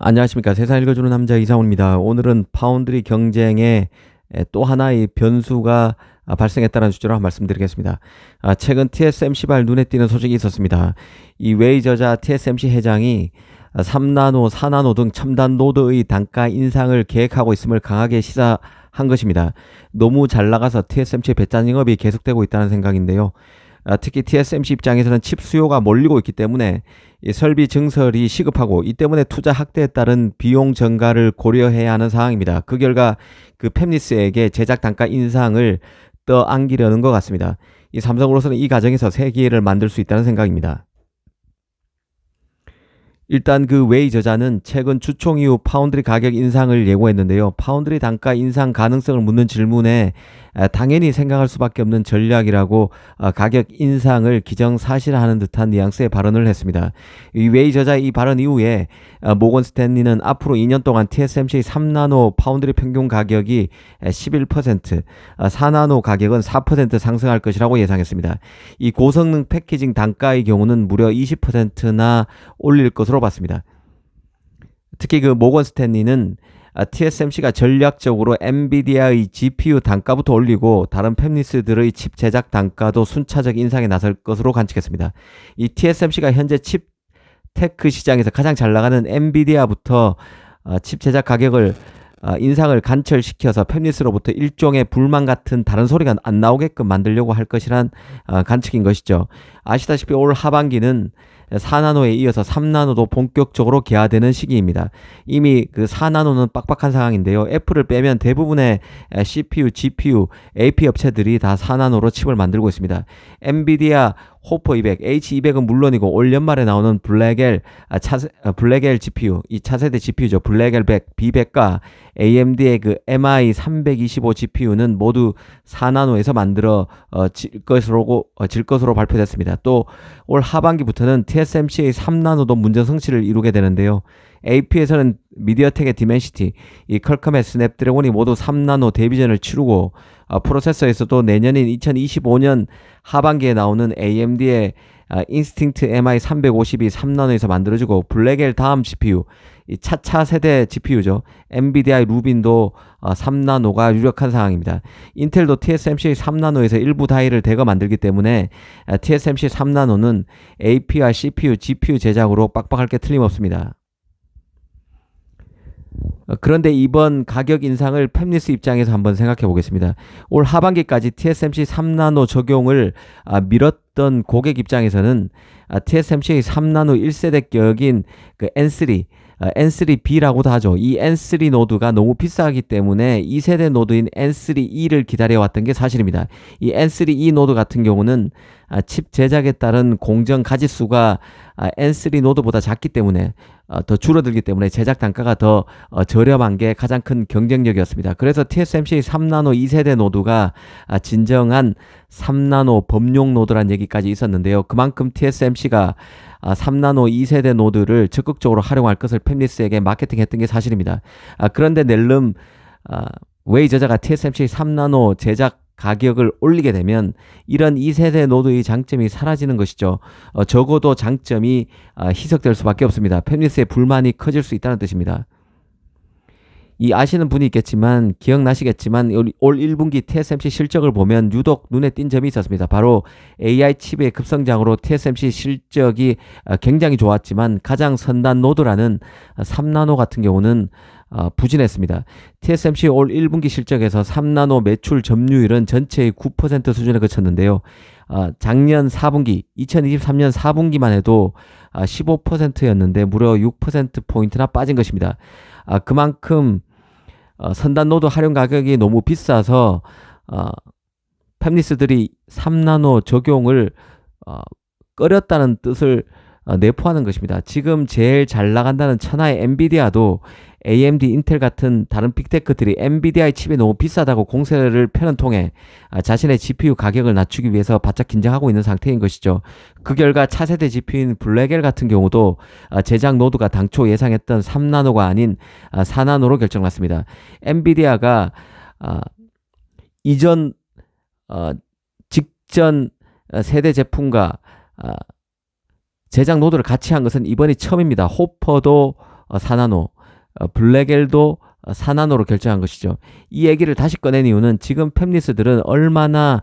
안녕하십니까. 세상 읽어주는 남자 이상훈입니다. 오늘은 파운드리 경쟁에 또 하나의 변수가 발생했다는 주제로 한 말씀드리겠습니다. 아, 최근 TSMC발 눈에 띄는 소식이 있었습니다. 이 웨이 저자 TSMC 회장이 3나노, 4나노 등 첨단 노드의 단가 인상을 계획하고 있음을 강하게 시사한 것입니다. 너무 잘 나가서 TSMC 배짱 영업이 계속되고 있다는 생각인데요. 아, 특히 TSMC 입장에서는 칩 수요가 몰리고 있기 때문에 설비 증설이 시급하고 이 때문에 투자 확대에 따른 비용 증가를 고려해야 하는 상황입니다. 그 결과 그 팹리스에게 제작 단가 인상을 떠안기려는 것 같습니다. 이 삼성으로서는 이 과정에서 새 기회를 만들 수 있다는 생각입니다. 일단 그 웨이 저자는 최근 주총 이후 파운드리 가격 인상을 예고했는데요. 파운드리 단가 인상 가능성을 묻는 질문에 당연히 생각할 수밖에 없는 전략이라고 어, 가격 인상을 기정사실하는 듯한 뉘앙스의 발언을 했습니다. 이 웨이 저자 이 발언 이후에 어, 모건 스탠리는 앞으로 2년 동안 TSMC 3나노 파운드리 평균 가격이 11%, 4나노 어, 가격은 4% 상승할 것이라고 예상했습니다. 이 고성능 패키징 단가의 경우는 무려 20%나 올릴 것으로 봤습니다. 특히 그 모건 스탠리는 TSMC가 전략적으로 엔비디아의 GPU 단가부터 올리고 다른 팹리스들의 칩 제작 단가도 순차적 인상에 나설 것으로 관측했습니다. 이 TSMC가 현재 칩 테크 시장에서 가장 잘 나가는 엔비디아부터 칩 제작 가격을 인상을 간철시켜서 팹리스로부터 일종의 불만 같은 다른 소리가 안 나오게끔 만들려고 할 것이란 관측인 것이죠. 아시다시피 올 하반기는 4나노에 이어서 3나노도 본격적으로 개화되는 시기입니다. 이미 그 4나노는 빡빡한 상황인데요. 애플을 빼면 대부분의 CPU, GPU, AP 업체들이 다 4나노로 칩을 만들고 있습니다. 엔비디아 호퍼 200, H200은 물론이고 올 연말에 나오는 블랙엘 아, 차세, 아, 블랙엘 GPU, 이 차세대 GPU죠. 블랙엘 100, B100과 AMD의 그 MI 325 GPU는 모두 4나노에서 만들어 어, 질 것으로 어, 질 것으로 발표됐습니다. 또 올 하반기부터는 TSMC의 3나노도 문제 성취를 이루게 되는데요. AP에서는 미디어텍의 디멘시티, 이 컬컴의 스냅드래곤이 모두 3나노 데뷔전을 치르고 어, 프로세서에서도 내년인 2025년 하반기에 나오는 AMD의 어, 인스팅트 MI 350이 3나노에서 만들어지고 블랙엘 다음 GPU 이 차차 세대 GPU죠. 엔비디아의 루빈도 어, 3나노가 유력한 상황입니다. 인텔도 TSMC 3나노에서 일부 다이를 대거 만들기 때문에 어, TSMC 3나노는 AP와 CPU, GPU 제작으로 빡빡할 게 틀림없습니다. 어, 그런데 이번 가격 인상을 팹리스 입장에서 한번 생각해 보겠습니다. 올 하반기까지 TSMC 3나노 적용을 아, 미뤘던 고객 입장에서는 아, TSMC 3나노 1세대 격인 그 N3 어, N3B라고도 하죠. 이 N3 노드가 너무 비싸기 때문에 2세대 노드인 N3E를 기다려왔던 게 사실입니다. 이 N3E 노드 같은 경우는 아, 칩 제작에 따른 공정 가짓수가 아, N3 노드보다 작기 때문에 어, 더 줄어들기 때문에 제작 단가가 더 어, 저렴한 게 가장 큰 경쟁력이었습니다. 그래서 TSMC 3나노 2세대 노드가 아, 진정한 3나노 범용 노드란 얘기까지 있었는데요. 그만큼 TSMC가 3나노 2세대 노드를 적극적으로 활용할 것을 팹리스에게 마케팅했던 게 사실입니다. 그런데 넬름 웨이 저자가 TSMC 3나노 제작 가격을 올리게 되면 이런 2세대 노드의 장점이 사라지는 것이죠. 어, 적어도 장점이 어, 희석될 수밖에 없습니다. 팹리스의 불만이 커질 수 있다는 뜻입니다. 이 아시는 분이 있겠지만 기억나시겠지만 올 1분기 TSMC 실적을 보면 유독 눈에 띈 점이 있었습니다. 바로 AI 칩의 급성장으로 TSMC 실적이 어, 굉장히 좋았지만 가장 선단 노드라는 3나노 같은 경우는 어, 부진했습니다. TSMC 올 1분기 실적에서 3나노 매출 점유율은 전체의 9% 수준에 그쳤는데요. 어, 작년 4분기, 2023년 4분기만 해도 어, 15%였는데 무려 6%포인트나 빠진 것입니다. 아, 그만큼 어, 선단 노드 활용 가격이 너무 비싸서 어, 팹리스들이 3나노 적용을 어, 꺼렸다는 뜻을 어, 내포하는 것입니다. 지금 제일 잘 나간다는 천하의 엔비디아도 AMD, 인텔 같은 다른 빅테크들이 엔비디아의 칩이 너무 비싸다고 공세를 펴는 통해 아, 자신의 GPU 가격을 낮추기 위해서 바짝 긴장하고 있는 상태인 것이죠. 그 결과 차세대 GPU인 블랙엘 같은 경우도 아, 제작 노드가 당초 예상했던 3나노가 아닌 4나노로 아, 결정났습니다. 엔비디아가 이전 어, 직전 세대 제품과 제작 노드를 같이 한 것은 이번이 처음입니다. 호퍼도 어, 4나노, 어, 블랙엘도 어, 4나노로 결정한 것이죠. 이 얘기를 다시 꺼낸 이유는 지금 팹리스들은 얼마나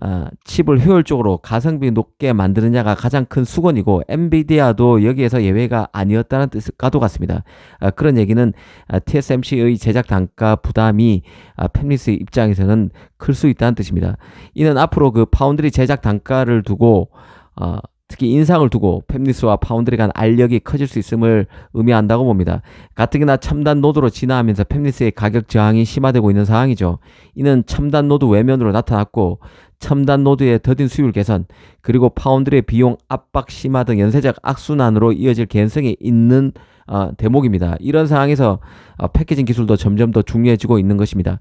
아, 칩을 효율적으로 가성비 높게 만드느냐가 가장 큰 수건이고 엔비디아도 여기에서 예외가 아니었다는 뜻과도 같습니다. 아, 그런 얘기는 아, TSMC의 제작 단가 부담이 아, 팹리스 입장에서는 클 수 있다는 뜻입니다. 이는 앞으로 그 파운드리 제작 단가를 두고 어, 특히 인상을 두고 팹리스와 파운드리 간 알력이 커질 수 있음을 의미한다고 봅니다. 가뜩이나 첨단 노드로 진화하면서 팹리스의 가격 저항이 심화되고 있는 상황이죠. 이는 첨단 노드 외면으로 나타났고 첨단 노드의 더딘 수율 개선 그리고 파운드리의 비용 압박 심화 등 연쇄적 악순환으로 이어질 개연성이 있는 어, 대목입니다. 이런 상황에서 어, 패키징 기술도 점점 더 중요해지고 있는 것입니다.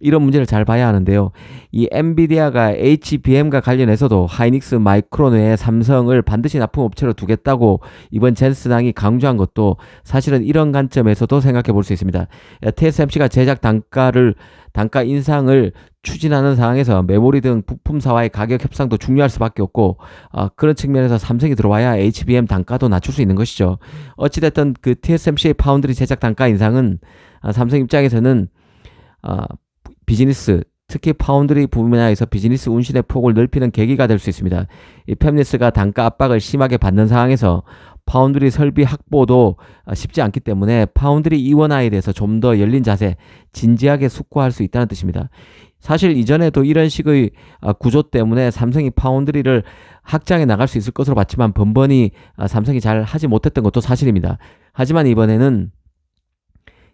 이런 문제를 잘 봐야 하는데요. 이 엔비디아가 HBM과 관련해서도 하이닉스 마이크론 외에 삼성을 반드시 납품 업체로 두겠다고 이번 젠스당이 강조한 것도 사실은 이런 관점에서도 생각해 볼 수 있습니다. TSMC가 제작 단가를 단가 인상을 추진하는 상황에서 메모리 등 부품사와의 가격 협상도 중요할 수밖에 없고 어, 그런 측면에서 삼성이 들어와야 HBM 단가도 낮출 수 있는 것이죠. 어찌됐든 그 TSMC의 파운드리 제작 단가 인상은 어, 삼성 입장에서는 어, 비즈니스 특히 파운드리 분야에서 비즈니스 운신의 폭을 넓히는 계기가 될 수 있습니다. 이 팹리스가 단가 압박을 심하게 받는 상황에서 파운드리 설비 확보도 쉽지 않기 때문에 파운드리 이원화에 대해서 좀 더 열린 자세, 진지하게 숙고할 수 있다는 뜻입니다. 사실 이전에도 이런 식의 구조 때문에 삼성이 파운드리를 확장해 나갈 수 있을 것으로 봤지만 번번이 삼성이 잘 하지 못했던 것도 사실입니다. 하지만 이번에는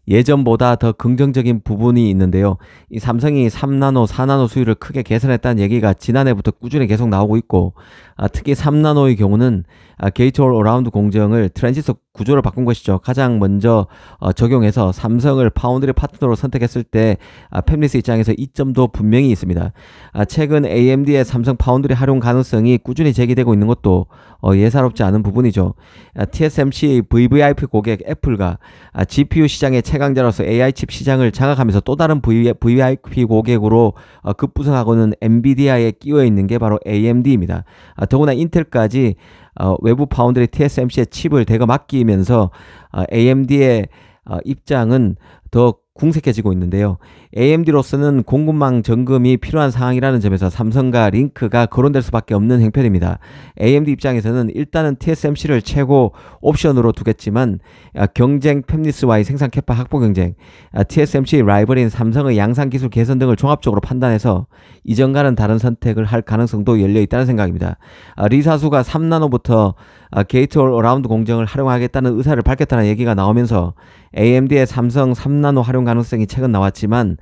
예전보다 더 긍정적인 부분이 있는데요. 이 삼성이 3나노, 4나노 수율을 크게 개선했다는 얘기가 지난해부터 꾸준히 계속 나오고 있고, 아, 특히 3나노의 경우는 아, 게이트 올 어라운드 공정을 트랜지스터 구조를 바꾼 것이죠. 가장 먼저 어, 적용해서 삼성을 파운드리 파트너로 선택했을 때 아, 팹리스 입장에서 이점도 분명히 있습니다. 아, 최근 AMD의 삼성 파운드리 활용 가능성이 꾸준히 제기되고 있는 것도 어, 예사롭지 않은 부분이죠. 아, TSMC VVIP 고객 애플과 아, GPU 시장의 최강자로서 AI 칩 시장을 장악하면서 또 다른 VVIP 고객으로 어, 급부상하고는 엔비디아에 끼어 있는 게 바로 AMD입니다. 아, 더구나 인텔까지 어, 외부 파운드리 TSMC의 칩을 대거 맡기면서 어, AMD의 어, 입장은 더 궁색해지고 있는데요. AMD로서는 공급망 점검이 필요한 상황이라는 점에서 삼성과 링크가 거론될 수밖에 없는 행편입니다. AMD 입장에서는 일단은 TSMC를 최고 옵션으로 두겠지만 아, 경쟁 팹리스와의 생산 캐파 확보 경쟁, 아, TSMC 라이벌인 삼성의 양산 기술 개선 등을 종합적으로 판단해서 이전과는 다른 선택을 할 가능성도 열려 있다는 생각입니다. 아, 리사수가 3나노부터 게이트 올 어라운드 공정을 활용하겠다는 의사를 밝혔다는 얘기가 나오면서 AMD의 삼성 3나노 활용 가능성이 최근 나왔지만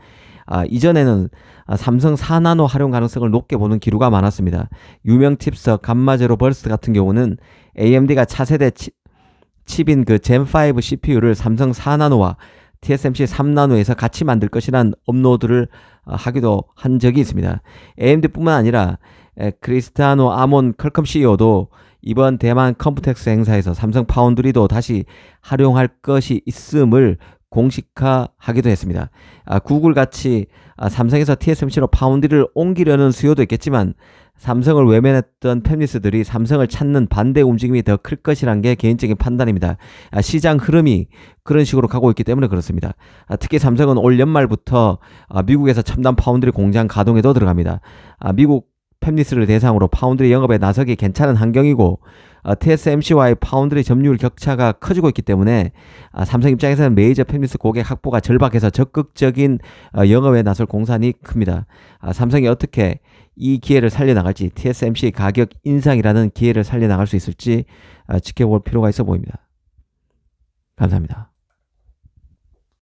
아, 이전에는 아, 삼성 4나노 활용 가능성을 높게 보는 기류가 많았습니다. 유명 칩서 감마제로 벌스트 같은 경우는 AMD가 차세대 치, 칩인 그 젠5 CPU를 삼성 4나노와 TSMC 3나노에서 같이 만들 것이란 업로드를 어, 하기도 한 적이 있습니다. AMD뿐만 아니라 에, 크리스타노 아몬 컬컴 CEO도 이번 대만 컴퓨텍스 행사에서 삼성 파운드리도 다시 활용할 것이 있음을 공식화하기도 했습니다. 아, 구글 같이 아, 삼성에서 TSMC로 파운드리를 옮기려는 수요도 있겠지만 삼성을 외면했던 팹리스들이 삼성을 찾는 반대 움직임이 더 클 것이란 게 개인적인 판단입니다. 아, 시장 흐름이 그런 식으로 가고 있기 때문에 그렇습니다. 아, 특히 삼성은 올 연말부터 아, 미국에서 첨단 파운드리 공장 가동에도 들어갑니다. 아, 미국 팹리스를 대상으로 파운드리 영업에 나서기 괜찮은 환경이고 어, TSMC와의 파운드리 점유율 격차가 커지고 있기 때문에 아, 삼성 입장에서는 메이저 팹리스 고객 확보가 절박해서 적극적인 어, 영업에 나설 공산이 큽니다. 아, 삼성이 어떻게 이 기회를 살려나갈지 TSMC 가격 인상이라는 기회를 살려나갈 수 있을지 아, 지켜볼 필요가 있어 보입니다. 감사합니다.